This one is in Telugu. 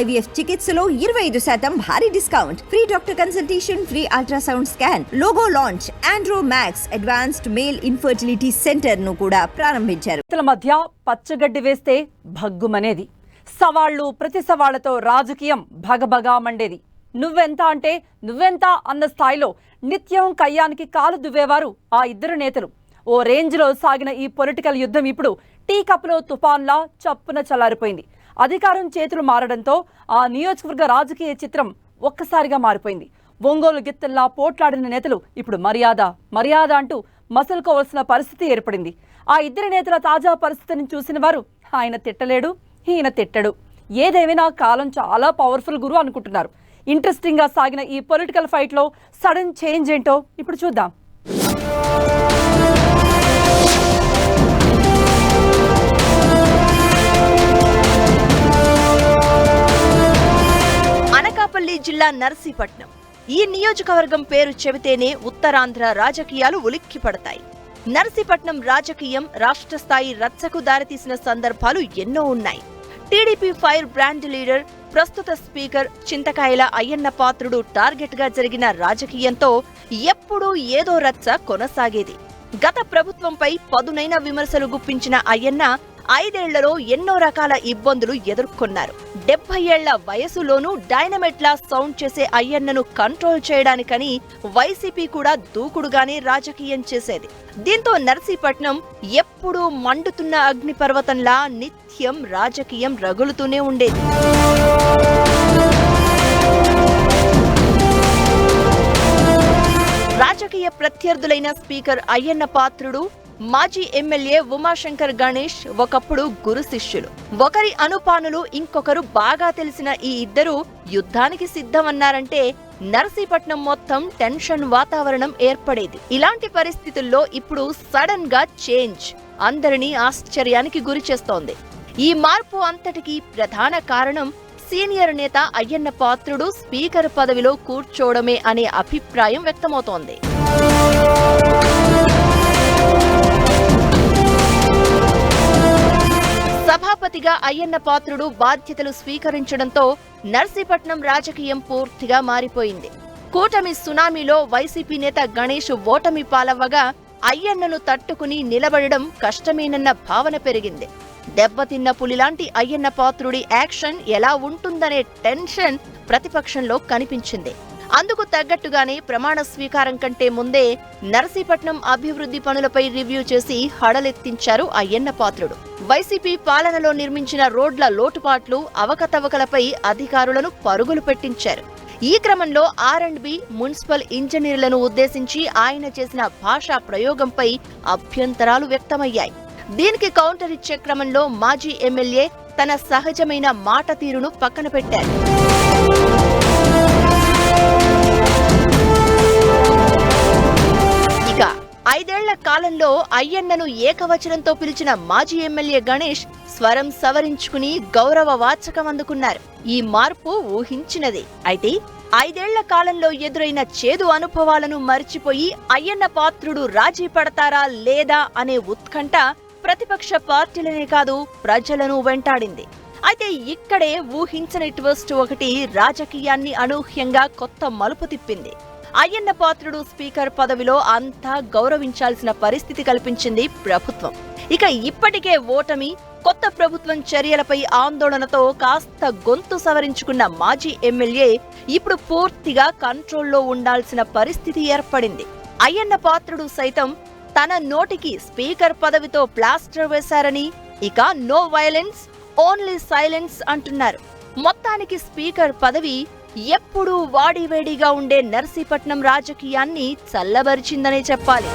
ఐవీఎఫ్ చికిత్సలో ఇరవై ఐదు శాతం భారీ discount. Free doctor consultation free ultrasound scan logo launch Andromax advanced male infertility సెంటర్ను కూడా ప్రారంభించారు. మధ్య పచ్చగడ్డి వేస్తే భగ్గుమనేది. సవాళ్ళు ప్రతి సవాళ్ళతో రాజకీయం భగభగా మండేది. నువ్వెంత అంటే నువ్వెంత అన్న స్థాయిలో నిత్యం కయ్యానికి కాలు దువ్వేవారు ఆ ఇద్దరు నేతలు. ఓ రేంజ్లో సాగిన ఈ పొలిటికల్ యుద్ధం ఇప్పుడు టీ కప్లో తుఫాన్లా చప్పున చల్లారిపోయింది. అధికారం చేతులు మారడంతో ఆ నియోజకవర్గ రాజకీయ చిత్రం ఒక్కసారిగా మారిపోయింది. ఒంగోలు గిత్తల్లా పోట్లాడిన నేతలు ఇప్పుడు మర్యాద మర్యాద అంటూ మసలుకోవాల్సిన పరిస్థితి ఏర్పడింది. ఆ ఇద్దరి నేతల తాజా పరిస్థితిని చూసిన వారు ఆయన తిట్టలేడు ఈయన తిట్టడు. ఏదేమైనా కాలం చాలా పవర్ఫుల్ గురు అనుకుంటున్నారు. ఇంట్రెస్టింగ్గా సాగిన ఈ పొలిటికల్ ఫైట్లో సడన్ చేంజ్ ఏంటో ఇప్పుడు చూద్దాం. జిల్లా నర్సీపట్నం. ఈ నియోజకవర్గం పేరు చెబితేనే ఉత్తరాంధ్ర రాజకీయాలు ఉలిక్కిపడతాయి. నర్సీపట్నం రాజకీయం రాష్ట్ర స్థాయి రచ్చకు దారితీసిన సందర్భాలు ఎన్నో ఉన్నాయి. టీడీపీ ఫైర్ బ్రాండ్ లీడర్ ప్రస్తుత స్పీకర్ చింతకాయల అయ్యన్న పాత్రుడు టార్గెట్గా జరిగిన రాజకీయంతో ఎప్పుడూ ఏదో రచ్చ కొనసాగేది. గత ప్రభుత్వంపై పదునైన విమర్శలు గుప్పించిన అయ్యన్న ఐదేళ్ళలో ఎన్నో రకాల ఇబ్బందులు ఎదుర్కొన్నారు. డెబ్బై ఏళ్ళ వయసులోనూ డైనమెట్లా సౌండ్ చేసే అయ్యన్నను కంట్రోల్ చేయడానికని వైసీపీ కూడా దూకుడుగానే రాజకీయం చేసేది. దీంతో నర్సీపట్నం ఎప్పుడూ మండుతున్న అగ్నిపర్వతంలా నిత్యం రాజకీయం రగులుతూనే ఉండేది. రాజకీయ ప్రత్యర్థులైన స్పీకర్ అయ్యన్న పాత్రుడు మాజీ ఎమ్మెల్యే ఉమాశంకర్ గణేష్ ఒకప్పుడు గురు శిష్యులు. ఒకరి అనుపానులు ఇంకొకరు బాగా తెలిసిన ఈ ఇద్దరు యుద్ధానికి సిద్ధమన్నారంటే నర్సీపట్నం మొత్తం టెన్షన్ వాతావరణం ఏర్పడేది. ఇలాంటి పరిస్థితుల్లో ఇప్పుడు సడన్గా చేంజ్ అందరినీ ఆశ్చర్యానికి గురి చేస్తోంది. ఈ మార్పు అంతటికీ ప్రధాన కారణం సీనియర్ నేత అయ్యన్న పాత్రుడు స్పీకర్ పదవిలో కూర్చోవడమే అనే అభిప్రాయం వ్యక్తమవుతోంది. అయ్యన్న పాత్రుడు బాధ్యతలు స్వీకరించడంతో నర్సీపట్నం రాజకీయం పూర్తిగా మారిపోయింది. కూటమి సునామీలో వైసీపీ నేత గణేష్ ఓటమి పాలవ్వగా అయ్యన్నను తట్టుకుని నిలబడడం కష్టమేనన్న భావన పెరిగింది. దెబ్బతిన్న పులిలాంటి అయ్యన్న పాత్రుడి యాక్షన్ ఎలా ఉంటుందనే టెన్షన్ ప్రతిపక్షంలో కనిపించింది. అందుకు తగ్గట్టుగానే ప్రమాణ స్వీకారం కంటే ముందే నర్సీపట్నం అభివృద్ధి పనులపై రివ్యూ చేసి హడలెత్తించారు అయ్యన్న పాత్రుడు. వైసీపీ పాలనలో నిర్మించిన రోడ్ల లోటుపాట్లు అవకతవకలపై అధికారులను పరుగులు పెట్టించారు. ఈ క్రమంలో ఆర్ అండ్ బి మున్సిపల్ ఇంజనీర్లను ఉద్దేశించి ఆయన చేసిన భాషా ప్రయోగంపై అభ్యంతరాలు వ్యక్తమయ్యాయి. దీనికి కౌంటర్ ఇచ్చే క్రమంలో మాజీ ఎమ్మెల్యే తన సహజమైన మాట తీరును పక్కన పెట్టారు. ఐదేళ్ళ కాలంలో అయ్యన్నను ఏకవచనంతో పిలిచిన మాజీ ఎమ్మెల్యే గణేష్ స్వరం సవరించుకుని గౌరవ వాచకం అందుకున్నారు. ఈ మార్పు ఊహించినదే. అయితే ఐదేళ్ళ కాలంలో ఎదురైన చేదు అనుభవాలను మరిచిపోయి అయ్యన్న పాత్రుడు రాజీ పడతారా లేదా అనే ఉత్కంఠ ప్రతిపక్ష పార్టీలనే కాదు ప్రజలను వెంటాడింది. అయితే ఇక్కడే ఊహించని ట్విస్ట్ ఒకటి రాజకీయాన్ని అనూహ్యంగా కొత్త మలుపు తిప్పింది. అయ్యన్న పాత్రుడు స్పీకర్ పదవిలో అంతా గౌరవించాల్సిన పరిస్థితి కల్పించింది ప్రభుత్వం. ఇక ఇప్పటికే ఓటమి కొత్త ప్రభుత్వం చర్యలపై ఆందోళనతో కాస్త గొంతు సవరించుకున్న మాజీ ఎమ్మెల్యే ఇప్పుడు పూర్తిగా కంట్రోల్లో ఉండాల్సిన పరిస్థితి ఏర్పడింది. అయ్యన్న పాత్రుడు సైతం తన నోటికి స్పీకర్ పదవితో ప్లాస్టర్ వేశారని ఇక నో వైలెన్స్ ఓన్లీ సైలెన్స్ అంటున్నారు. మొత్తానికి స్పీకర్ పదవి ఎప్పుడూ వాడివేడిగా ఉండే నర్సీపట్నం రాజకీయాన్ని చల్లబరిచిందనే చెప్పాలి.